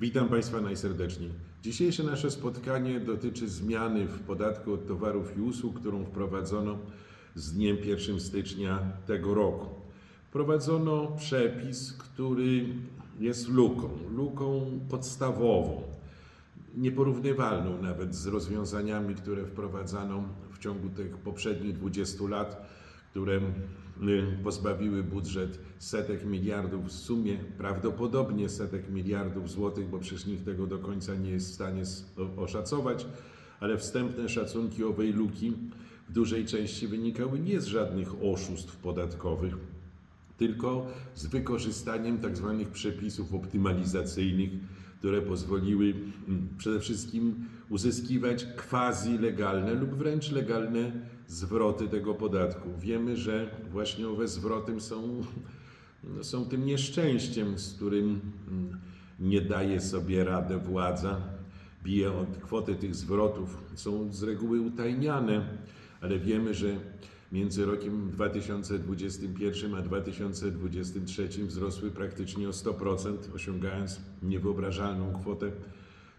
Witam Państwa najserdeczniej. Dzisiejsze nasze spotkanie dotyczy zmiany w podatku od towarów i usług, którą wprowadzono z dniem 1 stycznia tego roku. Wprowadzono przepis, który jest luką, luką podstawową, nieporównywalną nawet z rozwiązaniami, które wprowadzano w ciągu tych poprzednich 20 lat, które pozbawiły budżet setek miliardów w sumie, prawdopodobnie setek miliardów złotych, bo przecież nikt tego do końca nie jest w stanie oszacować, ale wstępne szacunki owej luki w dużej części wynikały nie z żadnych oszustw podatkowych, tylko z wykorzystaniem tak zwanych przepisów optymalizacyjnych, które pozwoliły mm, przede wszystkim uzyskiwać quasi legalne lub wręcz legalne zwroty tego podatku. Wiemy, że właśnie owe zwroty są, no, są tym nieszczęściem, z którym mm, nie daje sobie radę władza. Bije od kwoty tych zwrotów, są z reguły utajniane, ale wiemy, że między rokiem 2021 a 2023 wzrosły praktycznie o 100%, osiągając niewyobrażalną kwotę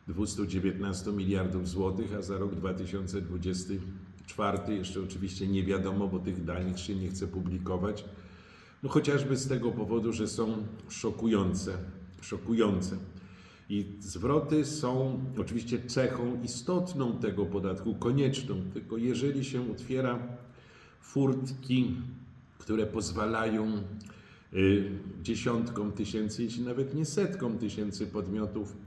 219 miliardów złotych, a za rok 2024 jeszcze oczywiście nie wiadomo, bo tych danych się nie chce publikować. No chociażby z tego powodu, że są szokujące, szokujące. I zwroty są oczywiście cechą istotną tego podatku, konieczną, tylko jeżeli się otwiera furtki, które pozwalają y, dziesiątkom tysięcy, jeśli nawet nie setkom tysięcy podmiotów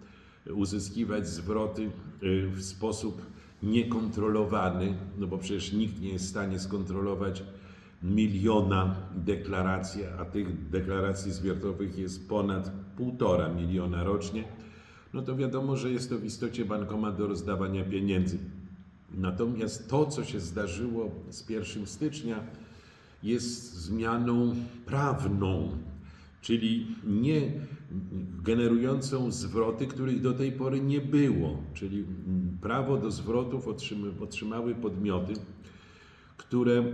uzyskiwać zwroty y, w sposób niekontrolowany, no bo przecież nikt nie jest w stanie skontrolować miliona deklaracji, a tych deklaracji zwrotowych jest ponad półtora miliona rocznie, no to wiadomo, że jest to w istocie bankomat do rozdawania pieniędzy. Natomiast to, co się zdarzyło z 1 stycznia, jest zmianą prawną, czyli nie generującą zwroty, których do tej pory nie było. Czyli mm, prawo do zwrotów otrzymały podmioty, które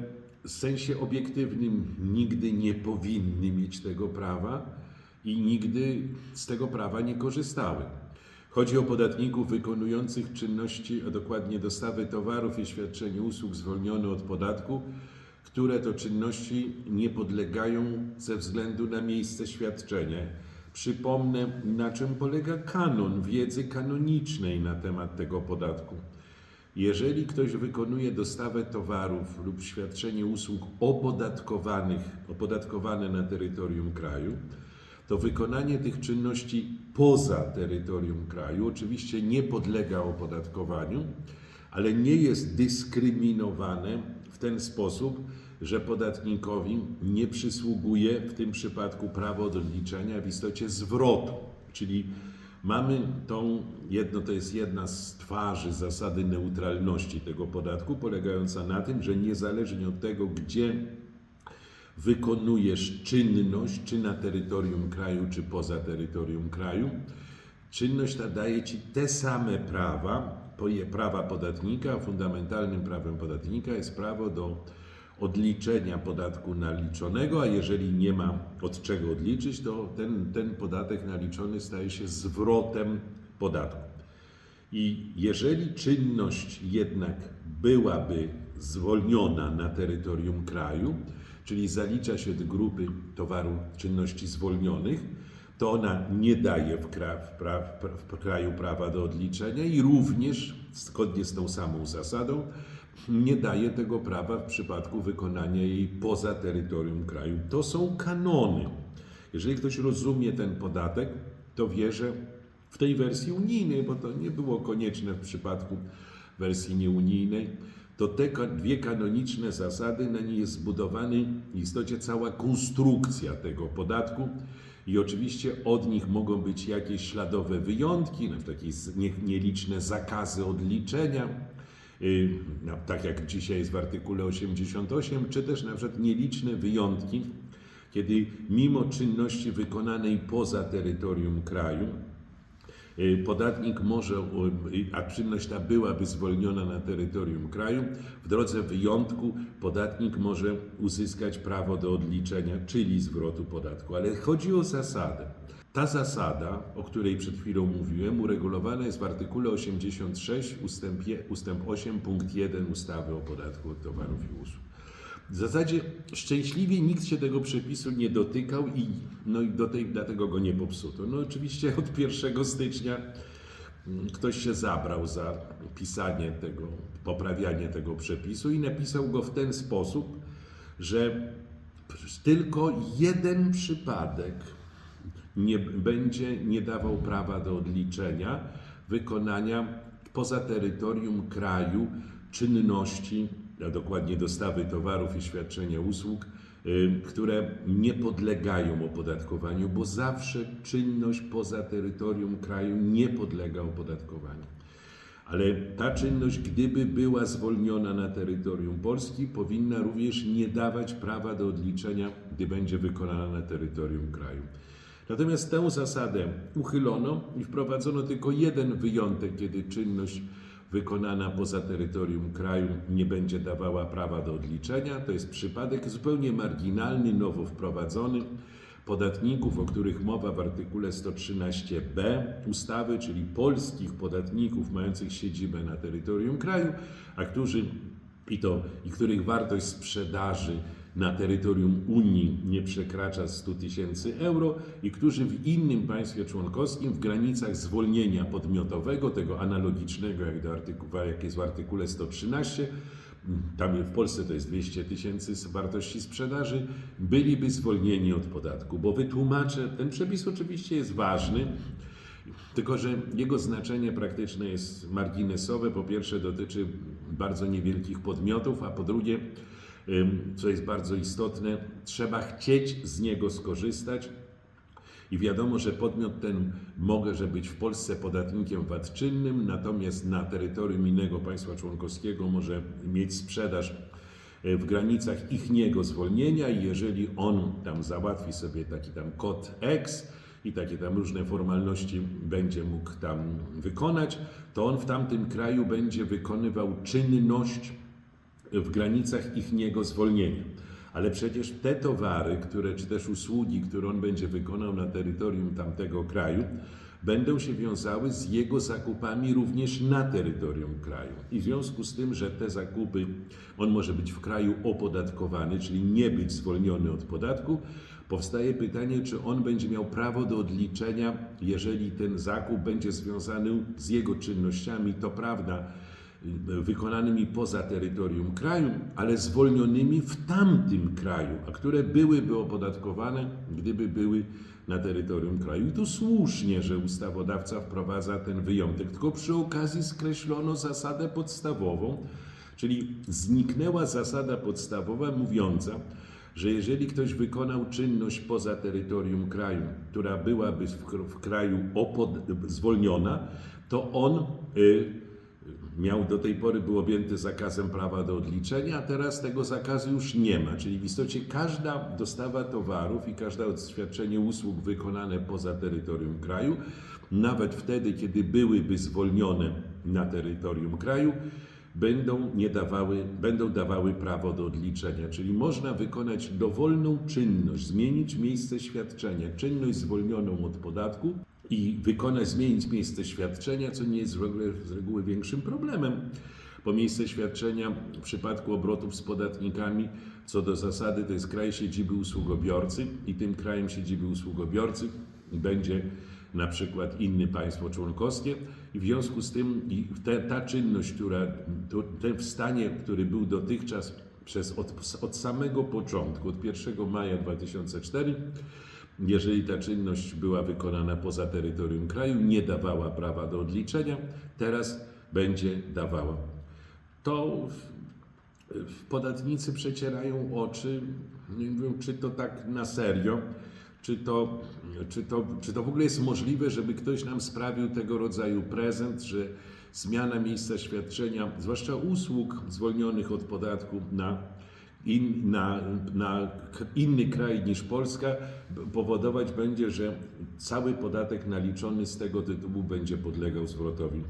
w sensie obiektywnym nigdy nie powinny mieć tego prawa i nigdy z tego prawa nie korzystały. Chodzi o podatników wykonujących czynności, a dokładnie dostawy towarów i świadczenie usług zwolnione od podatku, które to czynności nie podlegają ze względu na miejsce świadczenia. Przypomnę, na czym polega kanon wiedzy kanonicznej na temat tego podatku. Jeżeli ktoś wykonuje dostawę towarów lub świadczenie usług opodatkowanych, opodatkowane na terytorium kraju, to wykonanie tych czynności poza terytorium kraju oczywiście nie podlega opodatkowaniu, ale nie jest dyskryminowane w ten sposób, że podatnikowi nie przysługuje w tym przypadku prawo do odliczenia w istocie zwrotu. Czyli mamy tą, jedno to jest jedna z twarzy zasady neutralności tego podatku, polegająca na tym, że niezależnie od tego, gdzie wykonujesz czynność, czy na terytorium kraju, czy poza terytorium kraju, czynność ta daje Ci te same prawa, prawa podatnika, fundamentalnym prawem podatnika jest prawo do odliczenia podatku naliczonego, a jeżeli nie ma od czego odliczyć, to ten, ten podatek naliczony staje się zwrotem podatku. I jeżeli czynność jednak byłaby zwolniona na terytorium kraju, czyli zalicza się do grupy towaru czynności zwolnionych, to ona nie daje w, kra, w, pra, w kraju prawa do odliczenia i również, zgodnie z tą samą zasadą, nie daje tego prawa w przypadku wykonania jej poza terytorium kraju. To są kanony. Jeżeli ktoś rozumie ten podatek, to wie, że w tej wersji unijnej, bo to nie było konieczne w przypadku wersji nieunijnej, to te dwie kanoniczne zasady, na niej jest zbudowany w istocie cała konstrukcja tego podatku i oczywiście od nich mogą być jakieś śladowe wyjątki, na przykład jakieś nieliczne zakazy odliczenia, tak jak dzisiaj jest w artykule 88, czy też na przykład nieliczne wyjątki, kiedy mimo czynności wykonanej poza terytorium kraju, Y, Podatnik może, a czynność ta byłaby zwolniona na terytorium kraju, w drodze wyjątku podatnik może uzyskać prawo do odliczenia, czyli zwrotu podatku. Ale chodzi o zasadę. Ta zasada, o której przed chwilą mówiłem, uregulowana jest w artykule 86 ustęp, je- ustęp 8 punkt 1 ustawy o podatku od towarów i usług. W zasadzie szczęśliwie nikt się tego przepisu nie dotykał i, no i do tej, dlatego go nie popsuto. No oczywiście od 1 stycznia mm, ktoś się zabrał za pisanie tego, poprawianie tego przepisu i napisał go w ten sposób, że tylko jeden przypadek nie będzie nie dawał prawa do odliczenia wykonania poza terytorium kraju czynności, a dokładnie dostawy towarów i świadczenia usług, y, które nie podlegają opodatkowaniu, bo zawsze czynność poza terytorium kraju nie podlega opodatkowaniu. Ale ta czynność, gdyby była zwolniona na terytorium Polski, powinna również nie dawać prawa do odliczenia, gdy będzie wykonana na terytorium kraju. Natomiast tę zasadę uchylono i wprowadzono tylko jeden wyjątek, kiedy czynność wykonana poza terytorium kraju nie będzie dawała prawa do odliczenia. To jest przypadek zupełnie marginalny, nowo wprowadzony podatników, o których mowa w artykule 113b ustawy, czyli polskich podatników mających siedzibę na terytorium kraju, a którzy i to i których wartość sprzedaży na terytorium Unii nie przekracza 100 tysięcy euro i którzy w innym państwie członkowskim w granicach zwolnienia podmiotowego, tego analogicznego jak, do artykułu, jak jest w artykule 113, tam w Polsce to jest 200 tysięcy z wartości sprzedaży, byliby zwolnieni od podatku, bo wytłumaczę, ten przepis oczywiście jest ważny, tylko że jego znaczenie praktyczne jest marginesowe. Po pierwsze dotyczy bardzo niewielkich podmiotów, a po drugie, co jest bardzo istotne, trzeba chcieć z niego skorzystać. I wiadomo, że podmiot ten może być w Polsce podatnikiem VAT czynnym, natomiast na terytorium innego państwa członkowskiego może mieć sprzedaż e, w granicach ich niego zwolnienia i jeżeli on tam załatwi sobie taki tam kod X i takie tam różne formalności będzie mógł tam wykonać, to on w tamtym kraju będzie wykonywał czynność w granicach ich niego zwolnienia. Ale przecież te towary, które, czy też usługi, które on będzie wykonał na terytorium tamtego kraju, będą się wiązały z jego zakupami również na terytorium kraju. I w związku z tym, że te zakupy, on może być w kraju opodatkowany, czyli nie być zwolniony od podatku, powstaje pytanie, czy on będzie miał prawo do odliczenia, jeżeli ten zakup będzie związany z jego czynnościami, to prawda, wykonanymi poza terytorium kraju, ale zwolnionymi w tamtym kraju, a które byłyby opodatkowane, gdyby były na terytorium kraju. I tu słusznie, że ustawodawca wprowadza ten wyjątek, tylko przy okazji skreślono zasadę podstawową, czyli zniknęła zasada podstawowa mówiąca, że jeżeli ktoś wykonał czynność poza terytorium kraju, która byłaby w, kraju zwolniona, to on y, miał do tej pory był objęty zakazem prawa do odliczenia, a teraz tego zakazu już nie ma. Czyli w istocie każda dostawa towarów i każde świadczenie usług wykonane poza terytorium kraju, nawet wtedy, kiedy byłyby zwolnione na terytorium kraju, będą, nie dawały, będą dawały prawo do odliczenia. Czyli można wykonać dowolną czynność, zmienić miejsce świadczenia, czynność zwolnioną od podatku i wykonać, zmienić miejsce świadczenia, co nie jest w ogóle z reguły większym problemem. Bo miejsce świadczenia w przypadku obrotów z podatnikami, co do zasady, to jest kraj siedziby usługobiorcy i tym krajem siedziby usługobiorcy będzie na przykład inne państwo członkowskie i w związku z tym te, ta czynność, która to, ten w stanie, który był dotychczas przez od, od samego początku, od 1 maja 2004, jeżeli ta czynność była wykonana poza terytorium kraju, nie dawała prawa do odliczenia, teraz będzie dawała. To podatnicy przecierają oczy, nie wiem, czy to tak na serio, czy to, czy, to, czy to w ogóle jest możliwe, żeby ktoś nam sprawił tego rodzaju prezent, że zmiana miejsca świadczenia, zwłaszcza usług zwolnionych od podatku na, in, na, na inny kraj niż Polska, powodować będzie, że cały podatek naliczony z tego tytułu będzie podlegał zwrotowi.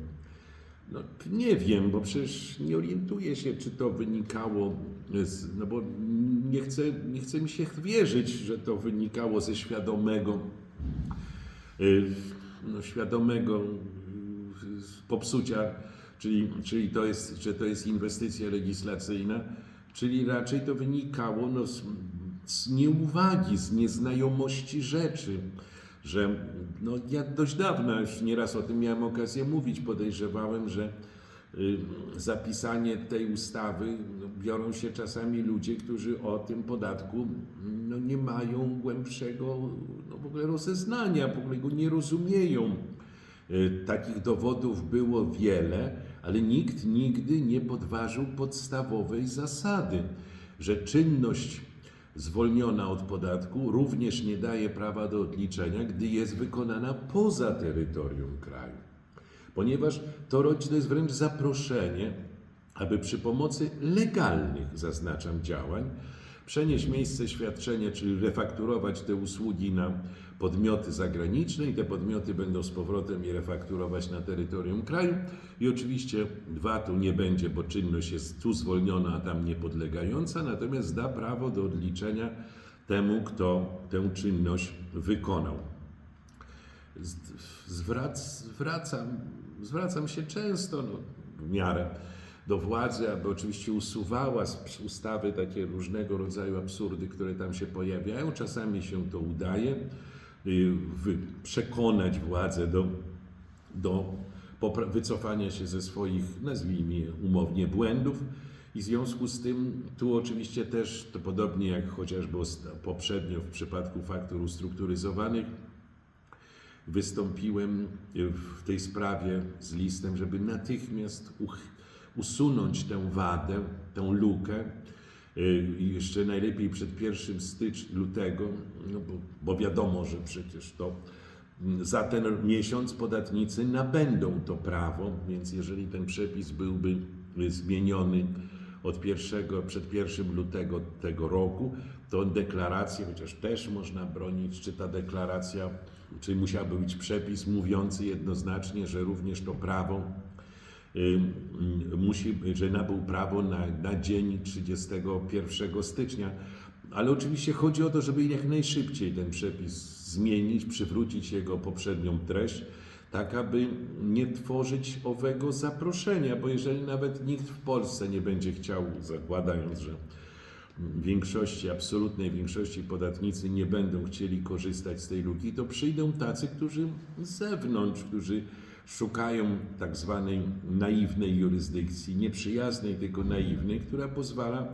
No, nie wiem, bo przecież nie orientuję się, czy to wynikało, z, no bo nie chcę, nie chcę mi się wierzyć, że to wynikało ze świadomego y, no, świadomego y, popsucia, czyli, czyli to jest, że to jest inwestycja legislacyjna, czyli raczej to wynikało no, z, z nieuwagi, z nieznajomości rzeczy, że no, ja dość dawno, już nieraz o tym miałem okazję mówić, podejrzewałem, że y, zapisanie tej ustawy no, biorą się czasami ludzie, którzy o tym podatku no, nie mają głębszego no, w ogóle rozeznania, w ogóle go nie rozumieją. Y, Takich dowodów było wiele, ale nikt nigdy nie podważył podstawowej zasady, że czynność zwolniona od podatku również nie daje prawa do odliczenia, gdy jest wykonana poza terytorium kraju. Ponieważ to rodzi, to jest wręcz zaproszenie, aby przy pomocy legalnych, zaznaczam, działań przenieść miejsce świadczenia, czyli refakturować te usługi na podmioty zagraniczne i te podmioty będą z powrotem je refakturować na terytorium kraju. I oczywiście VAT-u nie będzie, bo czynność jest tu zwolniona, a tam niepodlegająca, natomiast da prawo do odliczenia temu, kto tę czynność wykonał. Zwrac, zwracam, zwracam się często, no, w miarę do władzy, aby oczywiście usuwała z ustawy takie różnego rodzaju absurdy, które tam się pojawiają. Czasami się to udaje, y, przekonać władzę do, do wycofania się ze swoich, nazwijmy je umownie, błędów. I w związku z tym tu oczywiście też, to podobnie jak chociażby poprzednio w przypadku faktur ustrukturyzowanych, wystąpiłem w tej sprawie z listem, żeby natychmiast usunąć tę wadę, tę lukę. y, jeszcze najlepiej przed 1 stycznia, lutego, no bo, bo wiadomo, że przecież to mm, za ten miesiąc podatnicy nabędą to prawo, więc jeżeli ten przepis byłby y, zmieniony od pierwszego, przed 1 lutego tego roku, to deklarację, chociaż też można bronić, czy ta deklaracja, czy musiałby być przepis mówiący jednoznacznie, że również to prawo musi, że nabył prawo na, na dzień 31 stycznia. Ale oczywiście chodzi o to, żeby jak najszybciej ten przepis zmienić, przywrócić jego poprzednią treść, tak aby nie tworzyć owego zaproszenia, bo jeżeli nawet nikt w Polsce nie będzie chciał, zakładając, że większości, absolutnej większości podatnicy nie będą chcieli korzystać z tej luki, to przyjdą tacy, którzy z zewnątrz, którzy szukają tak zwanej naiwnej jurysdykcji, nieprzyjaznej, tylko naiwnej, która pozwala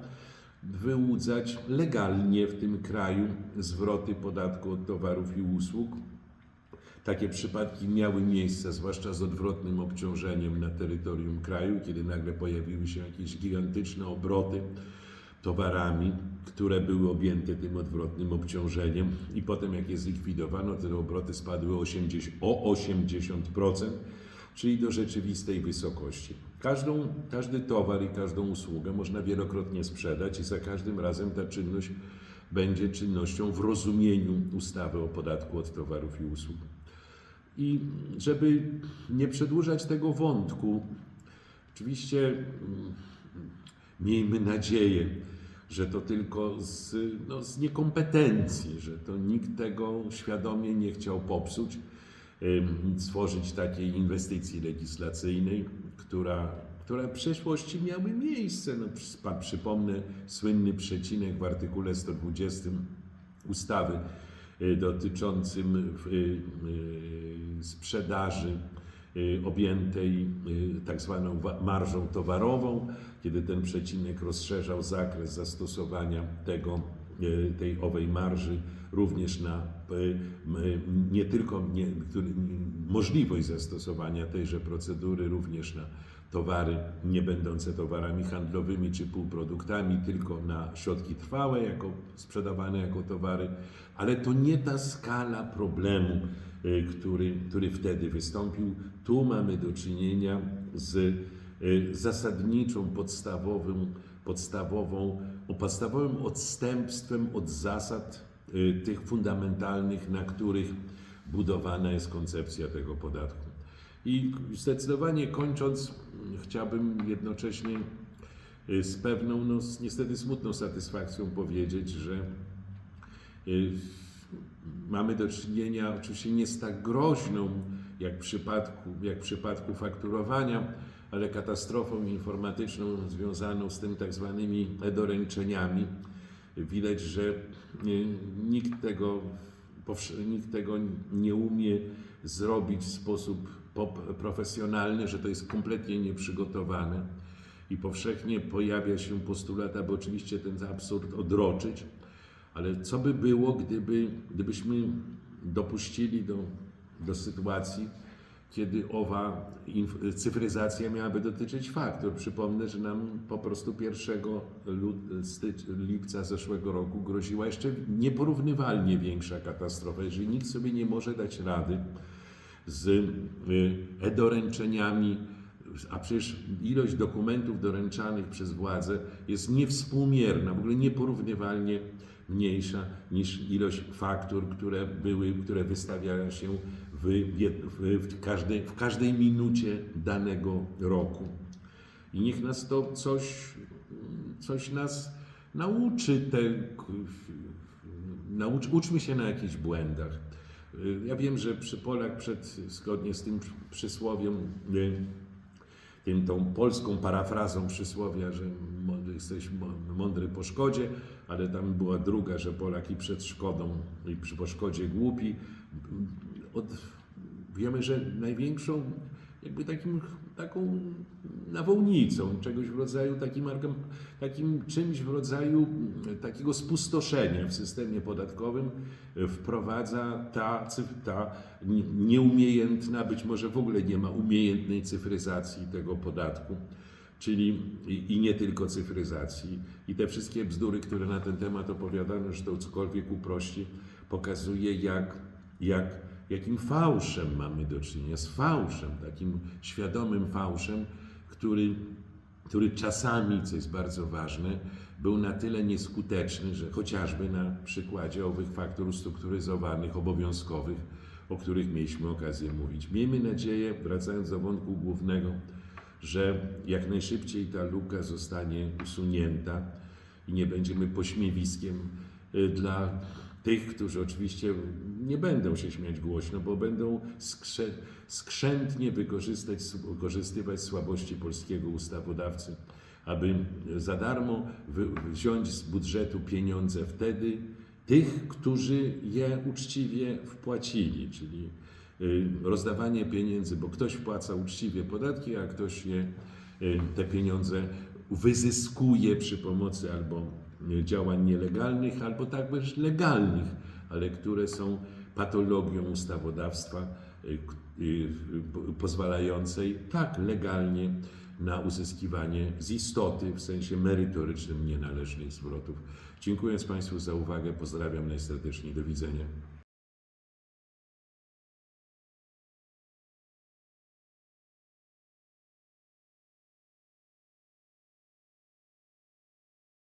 wyłudzać legalnie w tym kraju zwroty podatku od towarów i usług. Takie przypadki miały miejsce, zwłaszcza z odwrotnym obciążeniem na terytorium kraju, kiedy nagle pojawiły się jakieś gigantyczne obroty towarami, które były objęte tym odwrotnym obciążeniem i potem jak je zlikwidowano, te obroty spadły o 80%, o 80% czyli do rzeczywistej wysokości. Każdą, każdy towar i każdą usługę można wielokrotnie sprzedać i za każdym razem ta czynność będzie czynnością w rozumieniu ustawy o podatku od towarów i usług. I żeby nie przedłużać tego wątku, oczywiście mm, miejmy nadzieję, że to tylko z, no, z niekompetencji, że to nikt tego świadomie nie chciał popsuć, stworzyć takiej inwestycji legislacyjnej, która, która w przeszłości miały miejsce. No, przypomnę słynny przecinek w artykule 120 ustawy y, dotyczącym y, y, sprzedaży objętej tak zwaną wa- marżą towarową, kiedy ten przecinek rozszerzał zakres zastosowania tego, y, tej owej marży również na m, nie tylko nie, możliwość zastosowania tejże procedury również na towary nie będące towarami handlowymi czy półproduktami, tylko na środki trwałe jako sprzedawane jako towary, ale to nie ta skala problemu, y, który, który wtedy wystąpił. Tu mamy do czynienia z zasadniczą, podstawową, podstawową, podstawowym odstępstwem od zasad y, tych fundamentalnych, na których budowana jest koncepcja tego podatku. I zdecydowanie kończąc, chciałbym jednocześnie y, z pewną, no, niestety smutną satysfakcją powiedzieć, że y, mamy do czynienia oczywiście nie z tak groźną jak w przypadku, jak w przypadku fakturowania, ale katastrofą informatyczną związaną z tym tak zwanymi e-doręczeniami. Widać, że e, nikt tego, nikt tego nie umie zrobić w sposób profesjonalny, że to jest kompletnie nieprzygotowane i powszechnie pojawia się postulat, aby oczywiście ten absurd odroczyć, ale co by było, gdyby, gdybyśmy dopuścili do, do sytuacji, kiedy owa cyfryzacja miałaby dotyczyć faktur. Przypomnę, że nam po prostu 1 lut- styc- lipca zeszłego roku groziła jeszcze nieporównywalnie większa katastrofa. Jeżeli nikt sobie nie może dać rady z y, e-doręczeniami, a przecież ilość dokumentów doręczanych przez władze jest niewspółmierna, w ogóle nieporównywalnie mniejsza niż ilość faktur, które były, które wystawiają się w, w, każdej, w każdej minucie danego roku. I niech nas to coś, coś nas nauczy, te, naucz, uczmy się na jakichś błędach. Ja wiem, że przy Polak przed, zgodnie z tym przysłowiem, y, tym, tą polską parafrazą przysłowia, że jesteś mądry po szkodzie, ale tam była druga, że Polak i przed szkodą, i przy po szkodzie głupi. Od, wiemy, że największą, jakby takim, taką nawałnicą, czegoś w rodzaju, takim, takim czymś w rodzaju takiego spustoszenia w systemie podatkowym wprowadza ta, ta nie- nieumiejętna, być może w ogóle nie ma umiejętnej cyfryzacji tego podatku, czyli i, i nie tylko cyfryzacji. I te wszystkie bzdury, które na ten temat opowiadano, że to cokolwiek uprości, pokazuje jak, jak, jakim fałszem mamy do czynienia, z fałszem, takim świadomym fałszem, który który czasami, co jest bardzo ważne, był na tyle nieskuteczny, że chociażby na przykładzie owych faktur ustrukturyzowanych, obowiązkowych, o których mieliśmy okazję mówić. Miejmy nadzieję, wracając do wątku głównego, że jak najszybciej ta luka zostanie usunięta i nie będziemy pośmiewiskiem y, dla tych, którzy oczywiście nie będą się śmiać głośno, bo będą skrze, skrzętnie wykorzystywać słabości polskiego ustawodawcy, aby za darmo wziąć z budżetu pieniądze wtedy tych, którzy je uczciwie wpłacili, czyli y, rozdawanie pieniędzy, bo ktoś wpłaca uczciwie podatki, a ktoś je, y, te pieniądze wyzyskuje przy pomocy albo działań nielegalnych, albo także legalnych, ale które są patologią ustawodawstwa y, po- pozwalającej tak legalnie na uzyskiwanie z istoty, w sensie merytorycznym, nienależnych zwrotów. Dziękując Państwu za uwagę, pozdrawiam najserdeczniej. Do widzenia.